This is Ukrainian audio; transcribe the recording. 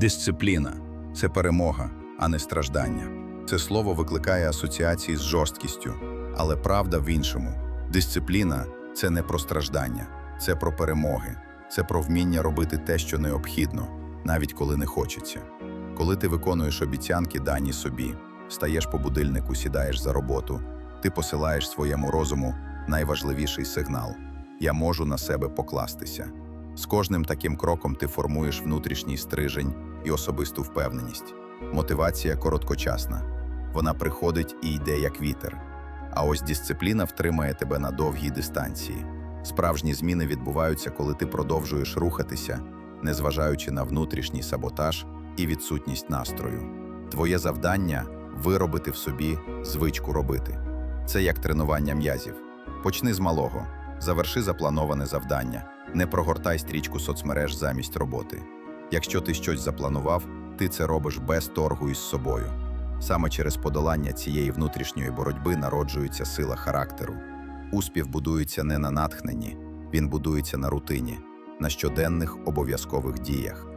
Дисципліна це перемога, а не страждання. Це слово викликає асоціації з жорсткістю, але правда в іншому. Дисципліна це не про страждання, це про перемоги, це про вміння робити те, що необхідно, навіть коли не хочеться. Коли ти виконуєш обіцянки, дані собі, стаєш по будильнику, сідаєш за роботу, ти посилаєш своєму розуму найважливіший сигнал: я можу на себе покластися. З кожним таким кроком ти формуєш внутрішній стрижень і особисту впевненість. Мотивація короткочасна, вона приходить і йде як вітер. А ось дисципліна втримає тебе на довгій дистанції. Справжні зміни відбуваються, коли ти продовжуєш рухатися, незважаючи на внутрішній саботаж і відсутність настрою. Твоє завдання виробити в собі звичку робити. Це як тренування м'язів. Почни з малого, заверши заплановане завдання, не прогортай стрічку соцмереж замість роботи. Якщо ти щось запланував, ти це робиш без торгу із собою. Саме через подолання цієї внутрішньої боротьби народжується сила характеру. Успіх будується не на натхненні, він будується на рутині, на щоденних обов'язкових діях.